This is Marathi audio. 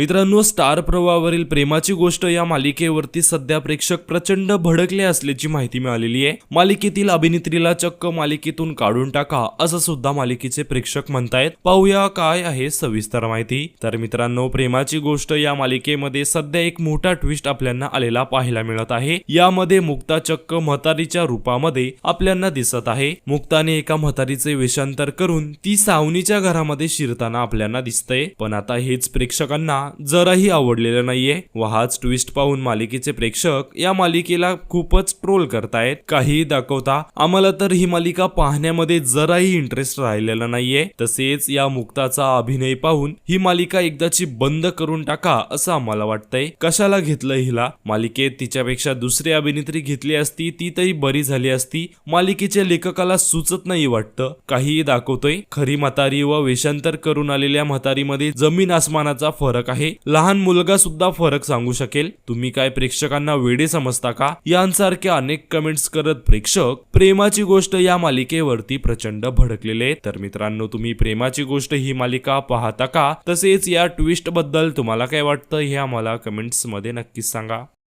मित्रांनो स्टार प्रवाहावरील प्रेमाची गोष्ट या मालिकेवरती सध्या प्रेक्षक प्रचंड भडकले असल्याची माहिती मिळालेली आहे. मालिकेतील अभिनेत्रीला चक्क मालिकेतून काढून टाका असं सुद्धा मालिकेचे प्रेक्षक म्हणतायत. पाहूया काय आहे सविस्तर माहिती. तर मित्रांनो प्रेमाची गोष्ट या मालिकेमध्ये सध्या एक मोठा ट्विस्ट आपल्याला आलेला पाहायला मिळत आहे. यामध्ये मुक्ता चक्क म्हातारीच्या रूपामध्ये आपल्याला दिसत आहे. मुक्ताने एका म्हातारीचे वेषांतर करून ती सावनीच्या घरामध्ये शिरताना आपल्याला दिसतंय. पण आता हेच प्रेक्षकांना जराही आवडलेलं नाहीये. व हाच ट्विस्ट पाहून मालिकेचे प्रेक्षक या मालिकेला खूपच ट्रोल करतायत. काहीही दाखवता आम्हाला तर ही मालिका पाहण्यामध्ये जराही इंटरेस्ट राहिलेला नाहीये. तसेच या मुक्ताचा अभिनय पाहून ही मालिका एकदाची बंद करून टाका असं आम्हाला वाटतंय. कशाला घेतलं हिला? मालिकेत तिच्यापेक्षा दुसरी अभिनेत्री घेतली असती ती तरी बरी झाली असती. मालिकेच्या लेखकाला सुचत नाही वाटतं. काहीही दाखवतोय. खरी म्हातारी व वेषांतर करून आलेल्या म्हातारीमध्ये जमीन आसमानाचा फरक आहे. लहान मुलगा सुद्धा फरक सांगू शकेल. तुम्ही काय प्रेक्षकांना वेडे समजता का? यांसारख्या अनेक कमेंट्स करत प्रेक्षक प्रेमाची गोष्ट या मालिकेवरती प्रचंड भडकलेले तर मित्रांनो तुम्ही प्रेमाची गोष्ट ही मालिका पाहता का? तसेच या ट्विस्टबद्दल तुम्हाला काय वाटतं हे आम्हाला कमेंट्समध्ये नक्कीच सांगा.